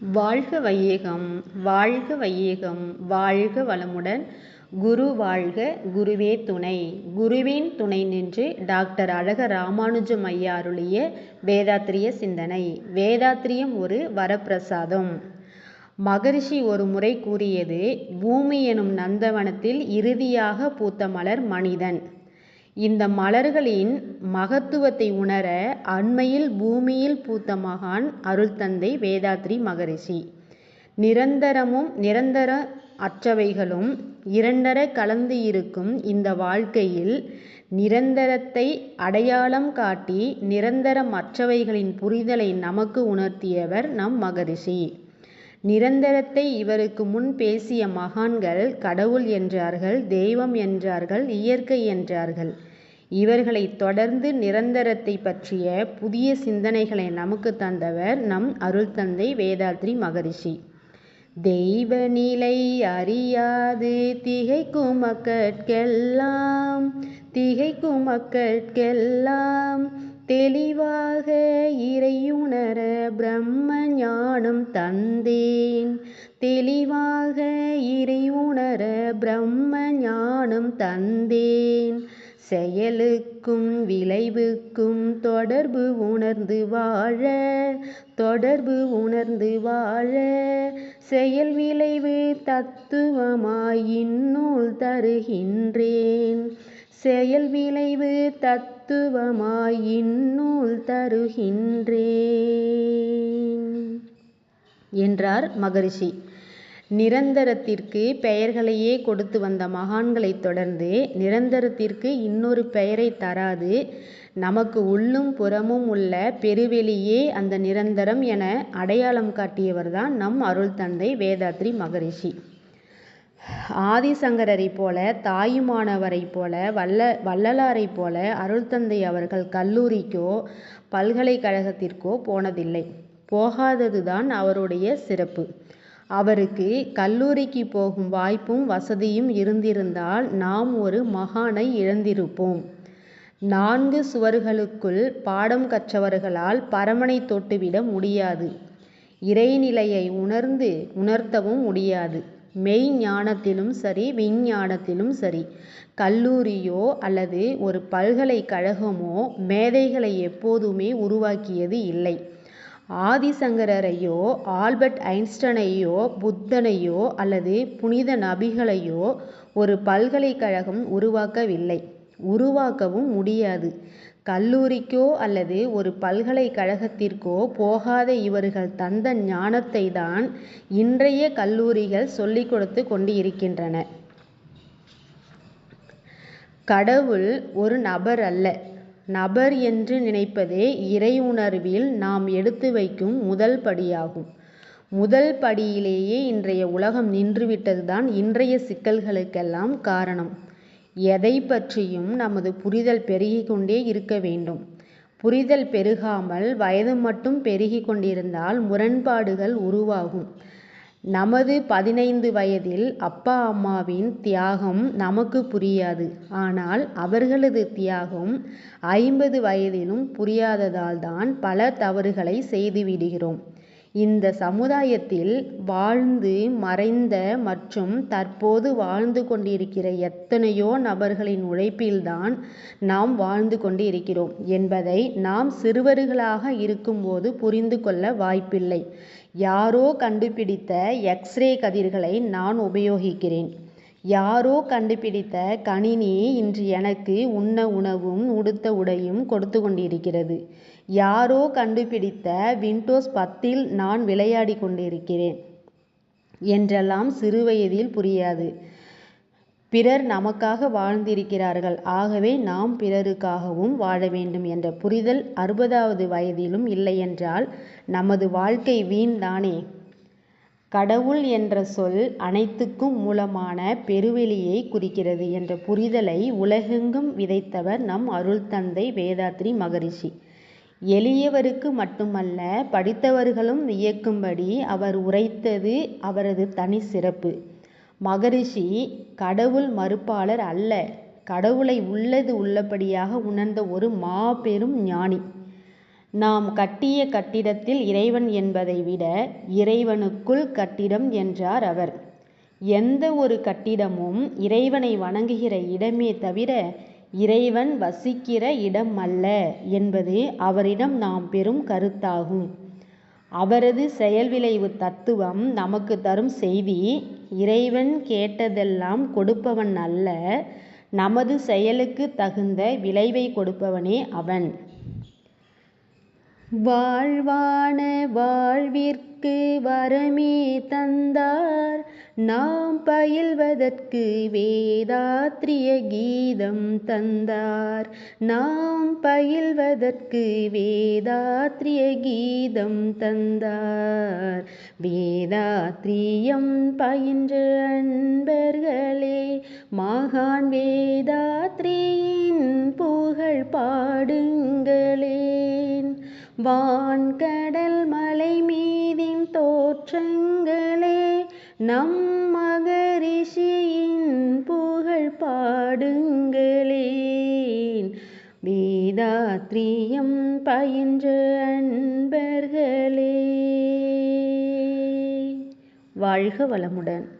வாழ்க வையகம் வாழ்க வையகம் வாழ்க வளமுடன். குரு வாழ்க குருவே துணை. குருவின் துணை நின்று டாக்டர் அழக ராமானுஜம் ஐயா அருளிய வேதாத்திரிய சிந்தனை. வேதாத்திரியம் ஒரு வரப்பிரசாதம். மகரிஷி ஒரு முறை கூறியது பூமி எனும் நந்தவனத்தில் இறுதியாக பூத்த மலர் மனிதன். இந்த மலர்களின் மகத்துவத்தை உணர அண்மையில் பூமியில் பூத்த மகான் அருள்தந்தை வேதாத்ரி மகரிஷி. நிரந்தரமும் நிரந்தர அற்றவைகளும் இரண்டர கலந்து இருக்கும் இந்த வாழ்க்கையில் நிரந்தரத்தை அடையாளம் காட்டி நிரந்தரமற்றவைகளின் புரிதலை நமக்கு உணர்த்தியவர் நம் மகரிஷி. நிரந்தரத்தை இவருக்கு முன் பேசிய மகான்கள் கடவுள் என்றார்கள் தெய்வம் என்றார்கள் இயற்கை என்றார்கள். இவர்களை தொடர்ந்து நிரந்தரத்தை பற்றிய புதிய சிந்தனைகளை நமக்கு தந்தவர் நம் அருள்தந்தை வேதாத்ரி மகரிஷி. தெய்வ நிலை அறியாது திகைக்கும் மக்கட்கெல்லாம் திகைக்கும் பிரம்ம ஞானம் தந்தேன். செயலுக்கும் விளைவுக்கும் தொடர்பு உணர்ந்து வாழ தொடர்பு உணர்ந்து வாழ. செயல் விளைவு தத்துவமாய் இந்நூல் தருகின்றேன். செயல் விளைவு தத்துவமாய் இந்நூல் தருகின்றேன். என்றார் மகரிஷி. நிரந்தரத்திற்கு பெயர்களையே கொடுத்து வந்த மகான்களைத் தொடர்ந்து நிரந்தரத்திற்கு இன்னொரு பெயரை தராது. நமக்கு உள்ளும் புறமும் உள்ள பெருவெளியே அந்த நிரந்தரம் என அடையாளம் காட்டியவர்தான் நம் அருள் தந்தை வேதாத்ரி மகரிஷி. ஆதிசங்கரரைப் போல தாயுமானவரைப் போல வல்ல வள்ளலாரைப் போல அருள் தந்தை அவர்கள் கல்லூரிக்கோ பல்கலைக்கழகத்திற்கோ போனதில்லை. போகாததுதான் அவருடைய சிறப்பு. அவருக்கு கல்லூரிக்கு போகும் வாய்ப்பும் வசதியும் இருந்திருந்தால் நாம் ஒரு மகானை இழந்திருப்போம். நான்கு சுவர்களுக்குள் பாடம் கற்றவர்களால் பரமனை தொட்டுவிட முடியாது. இறைநிலையை உணர்ந்து உணர்த்தவும் முடியாது. மெய் ஞானத்திலும் சரி விஞ்ஞானத்திலும் சரி கல்லூரியோ அல்லது ஒரு பல்கலைக்கழகமோ மேதைகளை எப்போதுமே உருவாக்கியது இல்லை. ஆதிசங்கரரையோ ஆல்பர்ட் ஐன்ஸ்டனையோ புத்தனையோ அல்லது புனித நபிகளையோ ஒரு பல்கலைக்கழகம் உருவாக்கவில்லை. உருவாக்கவும் முடியாது. கல்லூரிக்கோ அல்லது ஒரு பல்கலைக்கழகத்திற்கோ போகாத இவர்கள் தந்த ஞானத்தை தான் இன்றைய கல்லூரிகள் சொல்லிக் கொடுத்து கொண்டு இருக்கின்றன கடவுள் ஒரு நபர் அல்ல. நபர் என்று நினைப்பதே இறை உணர்வில் நாம் எடுத்து வைக்கும் முதல் படியாகும். முதல் படியிலேயே இன்றைய உலகம் நின்றுவிட்டதுதான் இன்றைய சிக்கல்களுக்கெல்லாம் காரணம். எதை பற்றியும் நமது புரிதல் பெருகிக்கொண்டே இருக்க வேண்டும். புரிதல் பெருகாமல் வயது மட்டும் பெருகி கொண்டிருந்தால் முரண்பாடுகள் உருவாகும். நமது பதினைந்து வயதில் அப்பா அம்மாவின் தியாகம் நமக்கு புரியாது. ஆனால் அவர்களது தியாகம் ஐம்பது வயதிலும் புரியாததால்தான் பல தவறுகளை செய்துவிடுகிறோம். இந்த சமுதாயத்தில் வாழ்ந்து மறைந்த மற்றும் தற்போது வாழ்ந்து கொண்டிருக்கிற எத்தனையோ நபர்களின் உழைப்பில்தான் நாம் வாழ்ந்து கொண்டு இருக்கிறோம் என்பதை நாம் சிறுவர்களாக இருக்கும்போது புரிந்து கொள்ள வாய்ப்பில்லை. யாரோ கண்டுபிடித்த எக்ஸ்ரே கதிர்களை நான் உபயோகிக்கிறேன். யாரோ கண்டுபிடித்த கணினி இன்று எனக்கு உண்ண உணவும் உடுத்த உடையும் கொடுத்து கொண்டிருக்கிறது. யாரோ கண்டுபிடித்த விண்டோஸ் பத்தில் நான் விளையாடி கொண்டிருக்கிறேன் என்றெல்லாம் சிறுவயதில் புரியாது. பிறர் நமக்காக வாழ்ந்திருக்கிறார்கள். ஆகவே நாம் பிறருக்காகவும் வாழ வேண்டும் என்ற புரிதல் அறுபதாவது வயதிலும் இல்லையென்றால் நமது வாழ்க்கை வீண் தானே. கடவுள் என்ற சொல் அனைத்துக்கும் மூலமான பெருவெளியை குறிக்கிறது என்ற புரிதலை உலகெங்கும் விதைத்தவர் நம் அருள் தந்தை வேதாத்ரி மகரிஷி. எளியவருக்கு மட்டுமல்ல படித்தவர்களும் வியக்கும்படி அவர் உரைத்தது அவரது தனி சிறப்பு. மகரிஷி கடவுள் மறுப்பாளர் அல்ல. கடவுளை உள்ளது உள்ளபடியாக உணர்ந்த ஒரு மாபெரும் ஞானி. நாம் கட்டிய கட்டிடத்தில் இறைவன் என்பதை விட இறைவனுக்குள் கட்டிடம் என்றார் அவர். எந்த ஒரு கட்டிடமும் இறைவனை வணங்குகிற இடமே தவிர இறைவன் வசிக்கிற இடம் அல்ல என்பது அவரிடம் நாம் பெறும் கருத்தாகும். அவரது செயல் விளைவு தத்துவம் நமக்கு தரும் செய்தி இறைவன் கேட்டதெல்லாம் கொடுப்பவன் அல்ல நமது செயலுக்கு தகுந்த விளைவைக் கொடுப்பவனே அவன். வாழ்வான வாழ்விற்கு வரமே தந்தார். நாம் பயில்வதற்கு வேதாத்ரிய கீதம் தந்தார். நாம் பயில்வதற்கு வேதாத்ரிய கீதம் தந்தார். வேதாத்ரியம் பயின்ற அன்பர்களே மகான் வேதாத்ரியின் புகழ் பாடுங்களே. வான் கடல் மலை மீதின் தோற்றங்களே நம் மகரிஷியின் புகழ் பாடுங்களேன். வேதாத்ரியம் பயின்ற அன்பர்களே வாழ்க வளமுடன்